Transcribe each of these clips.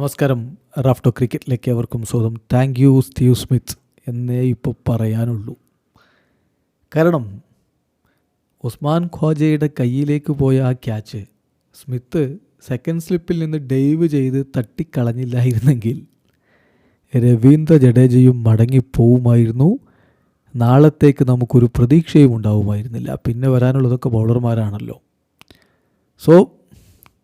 നമസ്കാരം. റാഫ്റ്റോ ക്രിക്കറ്റിലേക്ക് അവർക്കും സ്വാഗതം. താങ്ക് യു സ്റ്റീവ് സ്മിത്ത് എന്നേ ഇപ്പോൾ പറയാനുള്ളൂ. കാരണം ഉസ്മാൻ ഖ്വാജയുടെ കയ്യിലേക്ക് പോയ ആ ക്യാച്ച് സ്മിത്ത് സെക്കൻഡ് സ്ലിപ്പിൽ നിന്ന് ഡൈവ് ചെയ്ത് തട്ടിക്കളഞ്ഞില്ലായിരുന്നെങ്കിൽ രവീന്ദ്ര ജഡേജയും മടങ്ങിപ്പോവുമായിരുന്നു നാളത്തേക്ക് നമുക്കൊരു പ്രതീക്ഷയും ഉണ്ടാവുമായിരുന്നില്ല. പിന്നെ വരാനുള്ളതൊക്കെ ബൗളർമാരാണല്ലോ so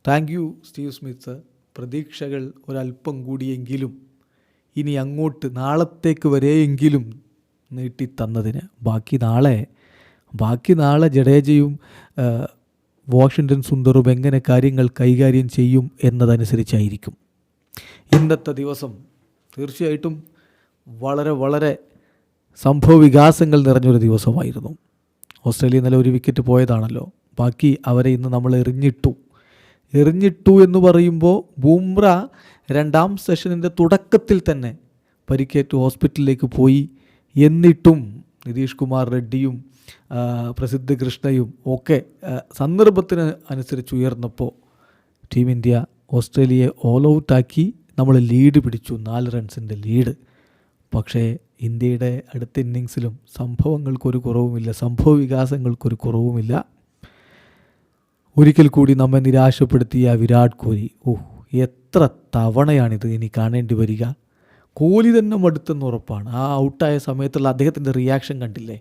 thank you Steve Smith പ്രതീക്ഷകൾ ഒരല്പം കൂടിയെങ്കിലും ഇനി അങ്ങോട്ട് നാളത്തേക്ക് വരെയെങ്കിലും നീട്ടിത്തന്നതിന് ബാക്കി നാളെ ബാക്കി നാളെ ജഡേജയും വാഷിങ്ടൺ സുന്ദറും എങ്ങനെ കാര്യങ്ങൾ കൈകാര്യം ചെയ്യും എന്നതനുസരിച്ചായിരിക്കും. ഇന്നത്തെ ദിവസം തീർച്ചയായിട്ടും വളരെ വളരെ സംഭവ വികാസങ്ങൾ നിറഞ്ഞൊരു ദിവസമായിരുന്നു. ഓസ്ട്രേലിയ ഇന്നലെ ഒരു വിക്കറ്റ് പോയതാണല്ലോ. ബാക്കി അവരെ ഇന്ന് നമ്മൾ എറിഞ്ഞിട്ടു. എറിഞ്ഞിട്ടു എന്ന് പറയുമ്പോൾ ബൂംറ രണ്ടാം സെഷനിന്റെ തുടക്കത്തിൽ തന്നെ പരിക്കേറ്റ് ഹോസ്പിറ്റലിലേക്ക് പോയി. എന്നിട്ടും നിതീഷ് കുമാർ റെഡ്ഡിയും പ്രസിദ്ധ കൃഷ്ണയും ഒക്കെ സന്ദർഭത്തിന് അനുസരിച്ച് ഉയർന്നപ്പോൾ ടീം ഇന്ത്യ ഓസ്ട്രേലിയയെ ഓൾ ഔട്ടാക്കി നമ്മൾ ലീഡ് പിടിച്ചു നാല് റൺസിന്റെ ലീഡ് പക്ഷേ ഇന്ത്യയുടെ അടുത്ത ഇന്നിങ്സിലും സംഭവങ്ങൾക്കൊരു കുറവുമില്ല സംഭവ വികാസങ്ങൾക്കൊരു കുറവുമില്ല. ഒരിക്കൽ കൂടി നമ്മെ നിരാശപ്പെടുത്തിയ വിരാട് കോഹ്ലി. ഓ എത്ര തവണയാണിത് ഇനി കാണേണ്ടി വരിക? കോഹ്ലി തന്നെ മടുത്തെന്ന് ഉറപ്പാണ്. ആ ഔട്ടായ സമയത്തുള്ള അദ്ദേഹത്തിന്റെ റിയാക്ഷൻ കണ്ടില്ലേ?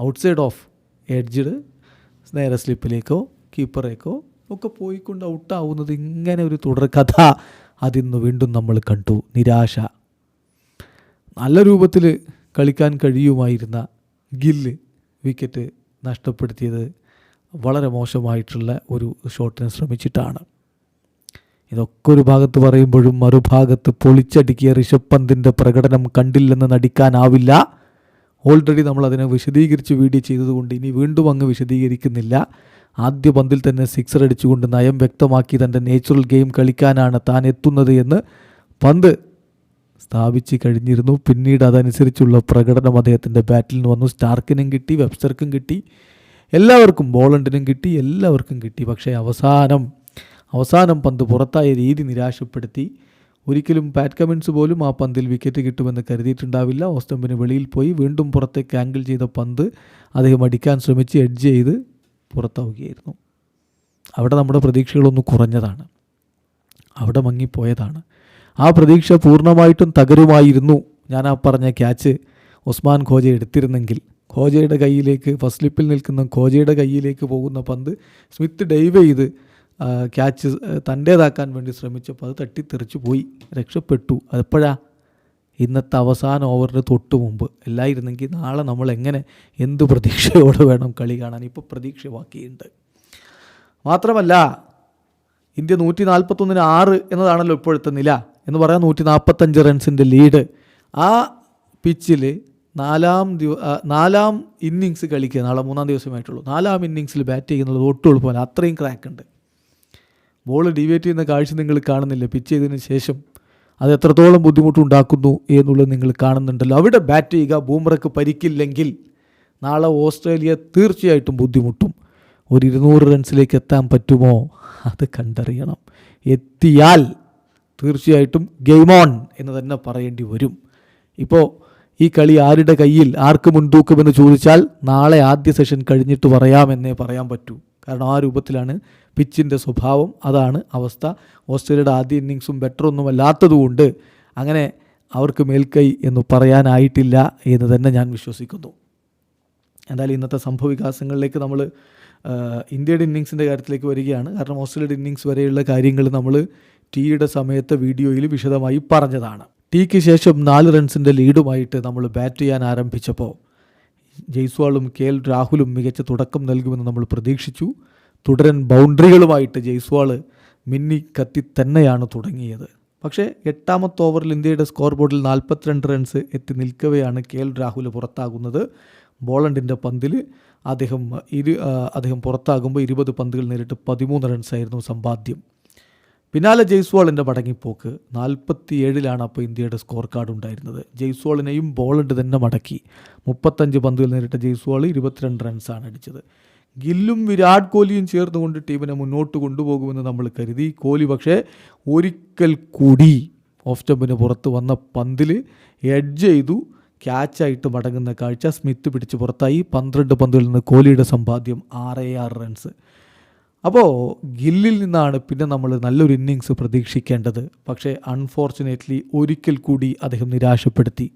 ഔട്ട്സൈഡ് ഓഫ് എഡ്ജിഡ് നേരെ സ്ലിപ്പിലേക്കോ കീപ്പറേക്കോ ഒക്കെ പോയിക്കൊണ്ട് ഔട്ടാവുന്നത് ഇങ്ങനെ ഒരു തുടർക്കഥ അതിന്ന് വീണ്ടും നമ്മൾ കണ്ടു. നിരാശ. നല്ല രൂപത്തിൽ കളിക്കാൻ കഴിയുമായിരുന്ന ഗില്ല് വിക്കറ്റ് നഷ്ടപ്പെടുത്തിയത് വളരെ മോശമായിട്ടുള്ള ഒരു ഷോട്ടിന് ശ്രമിച്ചിട്ടാണ്. ഇതൊക്കെ ഒരു ഭാഗത്ത് പറയുമ്പോഴും മറുഭാഗത്ത് പൊളിച്ചടുക്കിയ ഋഷഭ് പന്തിന്റെ പ്രകടനം കണ്ടില്ലെന്ന് നടിക്കാനാവില്ല. ഓൾറെഡി നമ്മളതിനെ വിശദീകരിച്ച് വീഡിയോ ചെയ്തതുകൊണ്ട് ഇനി വീണ്ടും അങ്ങ് വിശദീകരിക്കുന്നില്ല. ആദ്യ പന്തിൽ തന്നെ സിക്സർ അടിച്ചുകൊണ്ട് നയം വ്യക്തമാക്കി തന്റെ നേച്ചുറൽ ഗെയിം കളിക്കാനാണ് താൻ എത്തുന്നത് എന്ന് പന്ത് സ്ഥാപിച്ച് കഴിഞ്ഞിരുന്നു. പിന്നീട് അതനുസരിച്ചുള്ള പ്രകടനം അദ്ദേഹത്തിന്റെ ബാറ്റിൽ നിന്ന് വന്നു. സ്റ്റാർക്കിനും കിട്ടി വെബ്സ്റ്റർക്കും കിട്ടി. എല്ലാവർക്കും ബോളണ്ടിനും കിട്ടി എല്ലാവർക്കും കിട്ടി. പക്ഷേ അവസാനം അവസാനം പന്ത് പുറത്തായ രീതി നിരാശപ്പെടുത്തി. ഒരിക്കലും പാറ്റ് കമിൻസ് പോലും ആ പന്തിൽ വിക്കറ്റ് കിട്ടുമെന്ന് കരുതിയിട്ടുണ്ടാവില്ല. ഓസ്റ്റംപിന് വെളിയിൽ പോയി വീണ്ടും പുറത്തേക്ക് ആംഗിൾ ചെയ്ത പന്ത് അദ്ദേഹം അടിക്കാൻ ശ്രമിച്ച് എഡ്ജ് ചെയ്ത് പുറത്താവുകയായിരുന്നു. അവിടെ നമ്മുടെ പ്രതീക്ഷകളൊന്ന് കുറഞ്ഞതാണ്. അവിടെ മങ്ങിപ്പോയതാണ്. ആ പ്രതീക്ഷ പൂർണമായിട്ടും തകരുമായിരുന്നു. ഞാൻ ആ പറഞ്ഞ ക്യാച്ച് ഉസ്മാൻ ഖോജ എടുത്തിരുന്നെങ്കിൽ. ഖോജയുടെ കയ്യിലേക്ക് ഫസ്റ്റ് സ്ലിപ്പിൽ നിൽക്കുന്ന കോജയുടെ കയ്യിലേക്ക് പോകുന്ന പന്ത് സ്മിത്ത് ഡൈവ് ചെയ്ത് ക്യാച്ച് തന്റേതാക്കാൻ വേണ്ടി ശ്രമിച്ചപ്പോൾ അത് തട്ടിത്തെറിച്ച് പോയി രക്ഷപ്പെട്ടു. അതെപ്പോഴാ? ഇന്നത്തെ അവസാന ഓവറിന് തൊട്ട് മുമ്പ്. എല്ലായിരുന്നെങ്കിൽ നാളെ നമ്മൾ എങ്ങനെ എന്ത് പ്രതീക്ഷയോടെ വേണം കളി കാണാൻ? ഇപ്പോൾ പ്രതീക്ഷ ബാക്കിയുണ്ട് മാത്രമല്ല ഇന്ത്യ നൂറ്റി നാൽപ്പത്തൊന്നിന് ആറ് എന്നതാണല്ലോ ഇപ്പോഴത്തെ നില. എന്ന് പറയാൻ നൂറ്റി നാൽപ്പത്തഞ്ച് റൺസിന്റെ ലീഡ് ആ പിച്ചിൽ നാലാം ദിവ നാലാം ഇന്നിങ്സ് കളിക്കുക നാളെ മൂന്നാം ദിവസമായിട്ടുള്ളൂ. നാലാം ഇന്നിങ്സിൽ ബാറ്റ് ചെയ്യുന്നത് ഒട്ടും പോലെ അത്രയും ക്രാക്ക് ഉണ്ട്. ബോൾ ഡിവേറ്റ് ചെയ്യുന്ന കാഴ്ച നിങ്ങൾ കാണുന്നില്ല. പിച്ച് ചെയ്തതിന് ശേഷം അത് എത്രത്തോളം ബുദ്ധിമുട്ടുണ്ടാക്കുന്നു എന്നുള്ളത് നിങ്ങൾ കാണുന്നുണ്ടല്ലോ. അവിടെ ബാറ്റ് ചെയ്യുക ബൂമറക്ക് പരിക്കില്ലെങ്കിൽ നാളെ ഓസ്ട്രേലിയ തീർച്ചയായിട്ടും ബുദ്ധിമുട്ടും. ഒരു ഇരുന്നൂറ് റൺസിലേക്ക് എത്താൻ പറ്റുമോ? അത് കണ്ടറിയണം. എത്തിയാൽ തീർച്ചയായിട്ടും ഗെയിം ഓൺ എന്ന് തന്നെ പറയേണ്ടി വരും. ഇപ്പോൾ ഈ കളി ആരുടെ കയ്യിൽ ആർക്ക് മുൻതൂക്കുമെന്ന് ചോദിച്ചാൽ നാളെ ആദ്യ സെഷൻ കഴിഞ്ഞിട്ട് പറയാമെന്നേ പറയാൻ പറ്റൂ. കാരണം ആ രൂപത്തിലാണ് പിച്ചിന്റെ സ്വഭാവം. അതാണ് അവസ്ഥ. ഓസ്ട്രേലിയയുടെ ആദ്യ ഇന്നിങ്സും ബെറ്റർ ഒന്നും അല്ലാത്തതുകൊണ്ട് അങ്ങനെ അവർക്ക് മേൽക്കൈ എന്ന് പറയാനായിട്ടില്ല എന്ന് തന്നെ ഞാൻ വിശ്വസിക്കുന്നു. എന്തായാലും ഇന്നത്തെ സംഭവവികാസങ്ങളിലേക്ക് നമ്മൾ ഇന്ത്യയുടെ ഇന്നിങ്സിന്റെ കാര്യത്തിലേക്ക് വരികയാണ്. കാരണം ഓസ്ട്രേലിയയുടെ ഇന്നിങ്സ് വരെയുള്ള കാര്യങ്ങൾ നമ്മൾ ടീയുടെ സമയത്തെ വീഡിയോയിൽ വിശദമായി പറഞ്ഞതാണ്. ടീക്ക് ശേഷം നാല് റൺസിന്റെ ലീഡുമായിട്ട് നമ്മൾ ബാറ്റ് ചെയ്യാൻ ആരംഭിച്ചപ്പോൾ ജയ്സ്വാളും കെ എൽ രാഹുലും മികച്ച തുടക്കം നൽകുമെന്ന് നമ്മൾ പ്രതീക്ഷിച്ചു. തുടരൻ ബൗണ്ടറികളുമായിട്ട് ജയ്സ്വാൾ മിന്നി കത്തി തന്നെയാണ് തുടങ്ങിയത്. പക്ഷേ എട്ടാമത്തെ ഓവറിൽ ഇന്ത്യയുടെ സ്കോർ ബോർഡിൽ നാൽപ്പത്തിരണ്ട് റൺസ് എത്തി നിൽക്കവെയാണ് കെ എൽ രാഹുൽ പുറത്താകുന്നത്. ബോളണ്ടിന്റെ പന്തിൽ അദ്ദേഹം ഇരു അദ്ദേഹം പുറത്താകുമ്പോൾ ഇരുപത് പന്തുകൾ നേരിട്ട് പതിമൂന്ന് റൺസായിരുന്നു സമ്പാദ്യം. പിന്നാലെ ജയ്സ്വാളിന്റെ മടങ്ങിപ്പോക്ക്. നാൽപ്പത്തി ഏഴിലാണ് അപ്പോൾ ഇന്ത്യയുടെ സ്കോർ കാർഡ് ഉണ്ടായിരുന്നത്. ജയ്സ്വാളിനെയും ബോളണ്ട് തന്നെ മടക്കി. മുപ്പത്തഞ്ച് പന്തുകൾ നേരിട്ട ജയ്സ്വാൾ ഇരുപത്തിരണ്ട് റൺസാണ് അടിച്ചത്. ഗില്ലും വിരാട് കോഹ്ലിയും ചേർന്നുകൊണ്ട് ടീമിനെ മുന്നോട്ട് കൊണ്ടുപോകുമെന്ന് നമ്മൾ കരുതി. കോഹ്ലി പക്ഷേ ഒരിക്കൽ കൂടി ഓഫ് സ്റ്റമ്പിന് പുറത്ത് വന്ന പന്തിൽ എഡ്ജ് ചെയ്തു. ക്യാച്ചായിട്ട് മടങ്ങുന്ന കാഴ്ച സ്മിത്ത് പിടിച്ച് പുറത്തായി. പന്ത്രണ്ട് പന്തുകളിൽ നിന്ന് കോഹ്ലിയുടെ സമ്പാദ്യം ആറേ ആറ് റൺസ് അപ്പോൾ ഗില്ലിൽ നിന്നാണ് പിന്നെ നമ്മൾ നല്ലൊരു ഇന്നിങ്സ് പ്രതീക്ഷിക്കേണ്ടത്. പക്ഷേ അൺഫോർച്ചുനേറ്റ്ലി ഒരിക്കൽ കൂടി അദ്ദേഹം നിരാശപ്പെടുത്തി.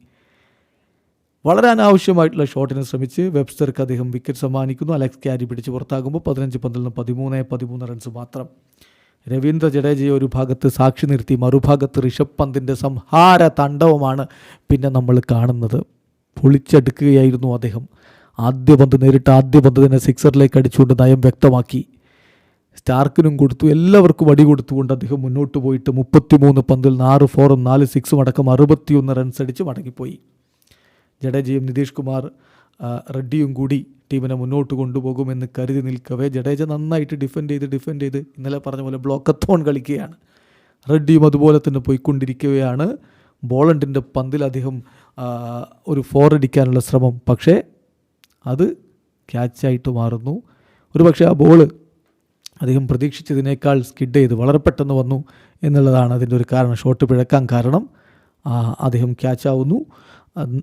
വളരെ അനാവശ്യമായിട്ടുള്ള ഷോട്ടിന് ശ്രമിച്ച് വെബ്സ്റ്റർക്ക് അദ്ദേഹം വിക്കറ്റ് സമ്മാനിക്കുന്നു. അലക്സ് ക്യാരി പിടിച്ച് പുറത്താകുമ്പോൾ പതിനഞ്ച് പന്തിൽ നിന്ന് പതിമൂന്ന് പതിമൂന്ന് റൺസ് മാത്രം. രവീന്ദ്ര ജഡേജയെ ഒരു ഭാഗത്ത് സാക്ഷി നിർത്തി മറുഭാഗത്ത് ഋഷഭ് പന്തിന്റെ സംഹാര താണ്ഡവമാണ് പിന്നെ നമ്മൾ കാണുന്നത്. പൊളിച്ചെടുക്കുകയായിരുന്നു അദ്ദേഹം. ആദ്യ പന്ത് നേരിട്ട് ആദ്യ പന്ത് തന്നെ സിക്സറിലേക്ക് അടിച്ചുകൊണ്ട് നയം വ്യക്തമാക്കി. സ്റ്റാർക്കിനും കൊടുത്തു. എല്ലാവർക്കും അടി കൊടുത്തുകൊണ്ട് അദ്ദേഹം മുന്നോട്ട് പോയിട്ട് മുപ്പത്തിമൂന്ന് പന്തിൽ നാല് ഫോറും നാല് സിക്സും അടക്കം അറുപത്തിയൊന്ന് റൺസ് അടിച്ച് മടങ്ങിപ്പോയി. ജഡേജയും നിതീഷ് കുമാർ റെഡ്ഡിയും കൂടി ടീമിനെ മുന്നോട്ട് കൊണ്ടുപോകുമെന്ന് കരുതി നിൽക്കവേ. ജഡേജ നന്നായിട്ട് ഡിഫെൻഡ് ചെയ്ത് ഡിഫെൻഡ് ചെയ്ത് ഇന്നലെ പറഞ്ഞ പോലെ ബ്ലോക്കത്തോൺ കളിക്കുകയാണ്. റെഡ്ഡിയും അതുപോലെ തന്നെ പോയിക്കൊണ്ടിരിക്കുകയാണ്. ബോളണ്ടിന്റെ പന്തിൽ അദ്ദേഹം ഒരു ഫോർ അടിക്കാനുള്ള ശ്രമം. പക്ഷേ അത് ക്യാച്ചായിട്ട് മാറുന്നു. ഒരു പക്ഷേ ആ ബോൾ അദ്ദേഹം പ്രതീക്ഷിച്ചതിനേക്കാൾ സ്കിഡ് ചെയ്ത് വളരെ പെട്ടെന്ന് വന്നു എന്നുള്ളതാണ് അതിന്റെ ഒരു കാരണം. ഷോട്ട് പിഴക്കാൻ കാരണം. അദ്ദേഹം ക്യാച്ച് ആവുന്നു.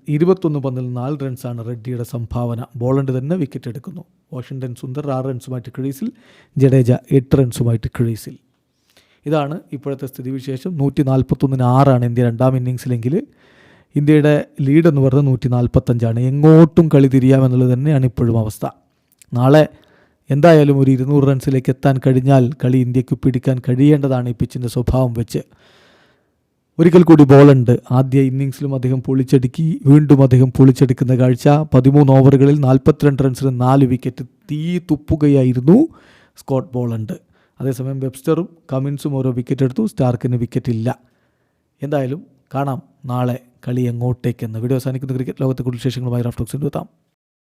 ഇരുപത്തൊന്ന് പന്തിൽ നാല് റൺസാണ് റെഡ്ഡിയുടെ സംഭാവന. ബോളണ്ട് തന്നെ വിക്കറ്റ് എടുക്കുന്നു. വാഷിങ്ടൺ സുന്ദർ ആറ് റൺസുമായിട്ട് ക്രീസിൽ. ജഡേജ എട്ട് റൺസുമായിട്ട് ക്രീസിൽ. ഇതാണ് ഇപ്പോഴത്തെ സ്ഥിതിവിശേഷം. നൂറ്റി നാൽപ്പത്തൊന്നിന് ആറാണ് ഇന്ത്യ രണ്ടാം ഇന്നിങ്സിലെങ്കിൽ ഇന്ത്യയുടെ ലീഡ് എന്ന് നൂറ്റി നാൽപ്പത്തഞ്ചാണ് എങ്ങോട്ടും കളി തിരിയാമെന്നുള്ളത് തന്നെയാണ് ഇപ്പോഴും അവസ്ഥ. നാളെ എന്തായാലും ഒരു ഇരുന്നൂറ് റൺസിലേക്ക് എത്താൻ കഴിഞ്ഞാൽ കളി ഇന്ത്യയ്ക്ക് പിടിക്കാൻ കഴിയേണ്ടതാണ് ഈ പിച്ചിന്റെ സ്വഭാവം വെച്ച്. ഒരിക്കൽ കൂടി ബോളുണ്ട് ആദ്യ ഇന്നിങ്സിലും അദ്ദേഹം പൊളിച്ചടുക്കി വീണ്ടും അദ്ദേഹം പൊളിച്ചെടുക്കുന്ന കാഴ്ച. പതിമൂന്ന് ഓവറുകളിൽ നാൽപ്പത്തിരണ്ട് റൺസിന് നാല് വിക്കറ്റ് തീ തുപ്പുകയായിരുന്നു. സ്കോട്ട് ബോളുണ്ട് അതേസമയം വെബ്സ്റ്ററും കമിൻസും ഓരോ വിക്കറ്റ് എടുത്തു. സ്റ്റാർക്കിന് വിക്കറ്റ് ഇല്ല. എന്തായാലും കാണാം നാളെ കളി എങ്ങോട്ടേക്കെന്ന്. വീഡിയോ അവസാനിക്കുന്ന ക്രിക്കറ്റ് ലോകത്തെ കൂടുതൽ വിശേഷങ്ങളുമായി റാഫ്റ്റോക്സിന്റെ എത്താം.